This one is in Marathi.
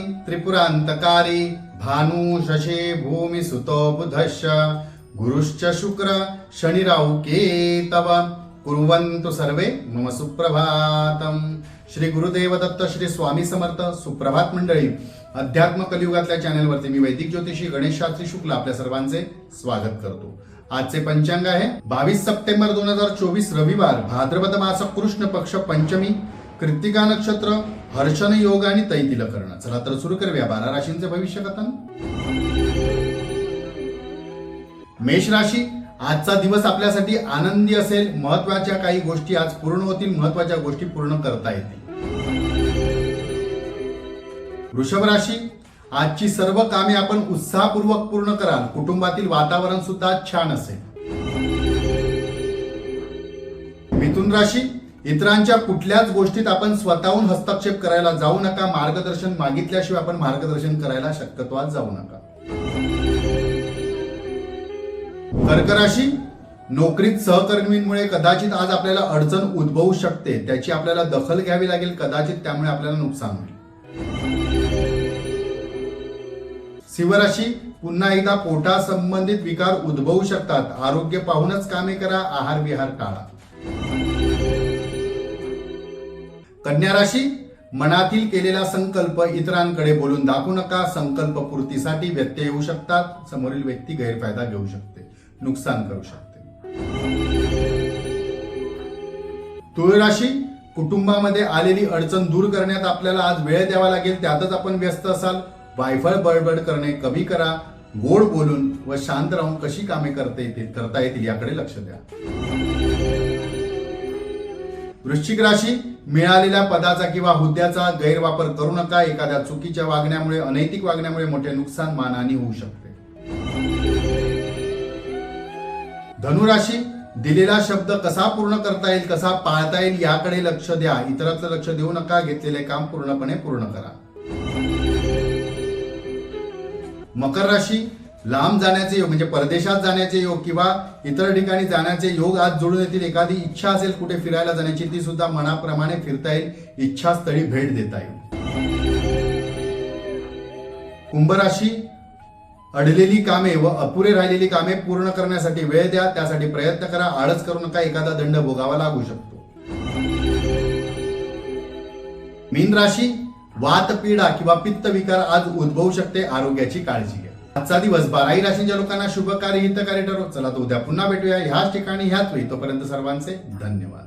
त्रिपुरारी त्रिपुरांतकारी भानु शशे भूमी सुतो बुधश्च गुरुश्च शुक्र शनिराहु केतव कुर्वन्तु सर्वे मम सुप्रभातम। श्री गुरुदेव दत्त श्री स्वामी समर्थ सुप्रभात मंडळी। अध्यात्म कलियुगातल्या चॅनेलवरती मी वैदिक ज्योतिषी गणेश शास्त्री शुक्ल आपल्या सर्वांचे स्वागत करतो. आजचे पंचांग आहे. बावीस सप्टेंबर दोन हजार चोवीस रविवार भाद्रपद मास कृष्ण पक्ष पंचमी. कृतिका नक्षत्र हर्षण योग आणि तैतिल कर्ण. चला तर सुरू करूया. बारा राशींचे भविष्य कथन. मेष राशी आजचा दिवस आपल्यासाठी आनंदी असेल. महत्त्वाच्या काही गोष्टी आज पूर्ण होतील. महत्त्वाच्या गोष्टी पूर्ण करता येतील. वृषभ राशी आजची सर्व कामे आपण उत्साहपूर्वक पूर्ण कराल. कुटुंबातील वातावरण सुद्धा छान असेल. मिथुन राशी इतरांच्या कुठल्याच गोष्टीत आपण स्वतःहून हस्तक्षेप करायला जाऊ नका मार्गदर्शन मागितल्याशिवाय आपण मार्गदर्शन करायला शक्यतोच जाऊ नका. कर्क राशी नोकरीत सहकर्मींमुळे कदाचित आज आपल्याला अडचण उद्भवू शकते त्याची आपल्याला दखल घ्यावी लागेल कदाचित त्यामुळे आपल्याला नुकसान होईल. शिवराशी पुन्हा एकदा पोटा संबंधित विकार उद्भवू शकतात. आरोग्य पाहूनच कामे करा आहार विहार टाळा. कन्या राशी मनातील केलेला संकल्प इतरांकडे बोलून दाखवू नका. संकल्प पूर्तीसाठी व्यत्यय येऊ शकतात. समोरील व्यक्ती गैरफायदा घेऊ शकते. नुकसान करू शकते. तुळ राशी कुटुंबामध्ये आलेली अडचण दूर करण्यात आपल्याला आज वेळ द्यावा लागेल. त्यातच आपण व्यस्त असाल. वायफळ बळबड करणे कमी करा. गोड बोलून व शांत राहून कशी कामे करता येतील करता येतील याकडे लक्ष द्या. वृश्चिक राशी मिळालेल्या पदाचा किंवा हुद्द्याचा गैरवापर करू नका. एखाद्या चुकीच्या वागण्यामुळे अनैतिक वागण्यामुळे मोठे नुकसान मानहानी होऊ शकते. धनुराशी दिलेला शब्द कसा पूर्ण करता येईल कसा पाळता येईल याकडे लक्ष द्या. इतरांचं लक्ष देऊ नका. घेतलेले काम पूर्णपणे पूर्ण करा. मकर राशी लांब जाण्याचे योग म्हणजे परदेशात जाण्याचे योग किंवा इतर ठिकाणी जाण्याचे योग आज जुळून येतील एखादी इच्छा असेल कुठे फिरायला जाण्याची ती सुद्धा मनाप्रमाणे फिरता येईल इच्छास्थळी भेट देता येईल. कुंभ राशी अडलेली कामे व अपुरे राहिलेली कामे पूर्ण करण्यासाठी वेळ द्या त्यासाठी प्रयत्न करा आळस करू नका एखादा दंड भोगावा लागू शकतो. मीन राशी वातपीडा किंवा पित्त विकार आज उद्भवू शकते आरोग्याची काळजी घ्या. आजचा दिवस बाराही राशींच्या लोकांना शुभकारी हितकारी ठरो चला तर उद्या पुन्हा भेटूया. ह्याच ठिकाणी ह्याच वेळी. तोपर्यंत सर्वांचे धन्यवाद.